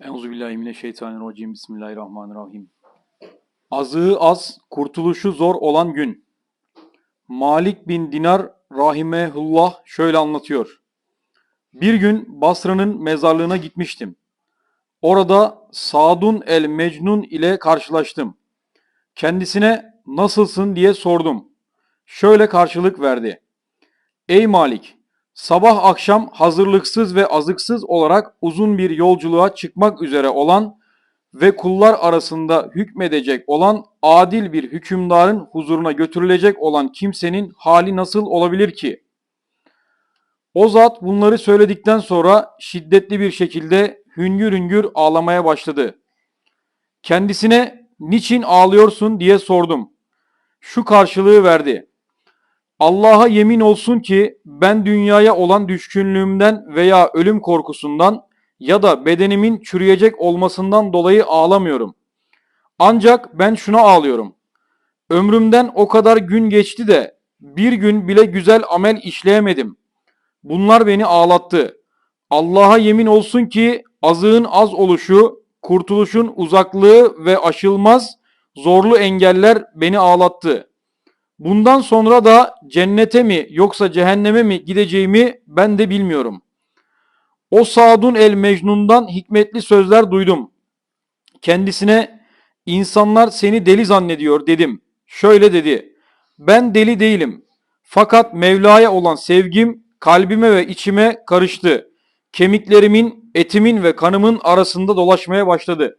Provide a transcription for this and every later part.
Euzubillahimineşşeytanirracim. Bismillahirrahmanirrahim. Azığı az, kurtuluşu zor olan gün. Malik bin Dinar rahimehullah şöyle anlatıyor. Bir gün Basra'nın mezarlığına gitmiştim. Orada Sadun el Mecnun ile karşılaştım. Kendisine nasılsın diye sordum. Şöyle karşılık verdi. Ey Malik! Sabah akşam hazırlıksız ve azıksız olarak uzun bir yolculuğa çıkmak üzere olan ve kullar arasında hükmedecek olan adil bir hükümdarın huzuruna götürülecek olan kimsenin hali nasıl olabilir ki? O zat bunları söyledikten sonra şiddetli bir şekilde hüngür hüngür ağlamaya başladı. Kendisine niçin ağlıyorsun diye sordum. Şu karşılığı verdi. Allah'a yemin olsun ki ben dünyaya olan düşkünlüğümden veya ölüm korkusundan ya da bedenimin çürüyecek olmasından dolayı ağlamıyorum. Ancak ben şuna ağlıyorum. Ömrümden o kadar gün geçti de bir gün bile güzel amel işleyemedim. Bunlar beni ağlattı. Allah'a yemin olsun ki azığın az oluşu, kurtuluşun uzaklığı ve aşılmaz zorlu engeller beni ağlattı. Bundan sonra da cennete mi yoksa cehenneme mi gideceğimi ben de bilmiyorum. O Sadun el Mecnun'dan hikmetli sözler duydum. Kendisine insanlar seni deli zannediyor dedim. Şöyle dedi. Ben deli değilim. Fakat Mevla'ya olan sevgim kalbime ve içime karıştı. Kemiklerimin, etimin ve kanımın arasında dolaşmaya başladı.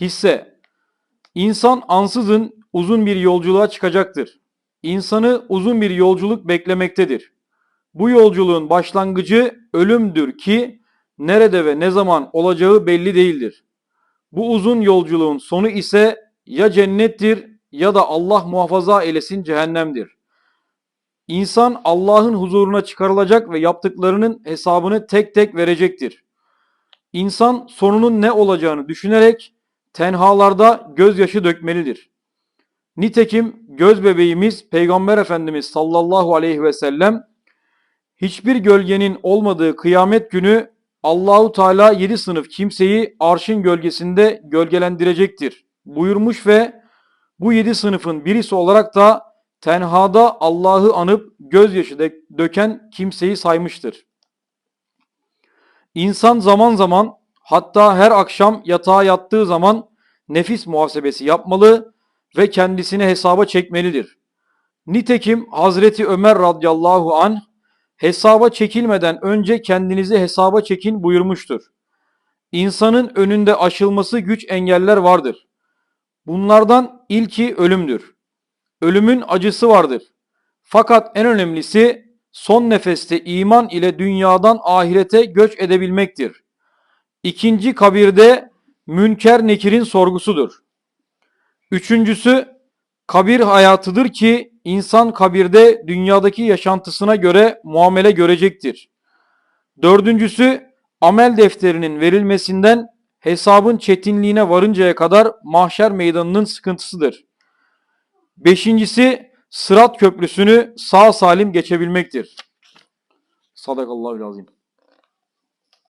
Hisse İnsan ansızın uzun bir yolculuğa çıkacaktır. İnsanı uzun bir yolculuk beklemektedir. Bu yolculuğun başlangıcı ölümdür ki nerede ve ne zaman olacağı belli değildir. Bu uzun yolculuğun sonu ise ya cennettir ya da Allah muhafaza eylesin cehennemdir. İnsan Allah'ın huzuruna çıkarılacak ve yaptıklarının hesabını tek tek verecektir. İnsan sonunun ne olacağını düşünerek tenhalarda gözyaşı dökmelidir. Nitekim göz bebeğimiz Peygamber Efendimiz sallallahu aleyhi ve sellem hiçbir gölgenin olmadığı kıyamet günü Allahu Teala yedi sınıf kimseyi arşın gölgesinde gölgelendirecektir buyurmuş ve bu yedi sınıfın birisi olarak da tenhada Allah'ı anıp gözyaşı döken kimseyi saymıştır. İnsan zaman zaman hatta her akşam yatağa yattığı zaman nefis muhasebesi yapmalı ve kendisini hesaba çekmelidir. Nitekim Hazreti Ömer radıyallahu an hesaba çekilmeden önce kendinizi hesaba çekin buyurmuştur. İnsanın önünde aşılması güç engeller vardır. Bunlardan ilki ölümdür. Ölümün acısı vardır. Fakat en önemlisi son nefeste iman ile dünyadan ahirete göç edebilmektir. İkinci kabirde münker nekirin sorgusudur. Üçüncüsü kabir hayatıdır ki insan kabirde dünyadaki yaşantısına göre muamele görecektir. Dördüncüsü amel defterinin verilmesinden hesabın çetinliğine varıncaya kadar mahşer meydanının sıkıntısıdır. Beşincisi sırat köprüsünü sağ salim geçebilmektir. Sadakallahu lazim.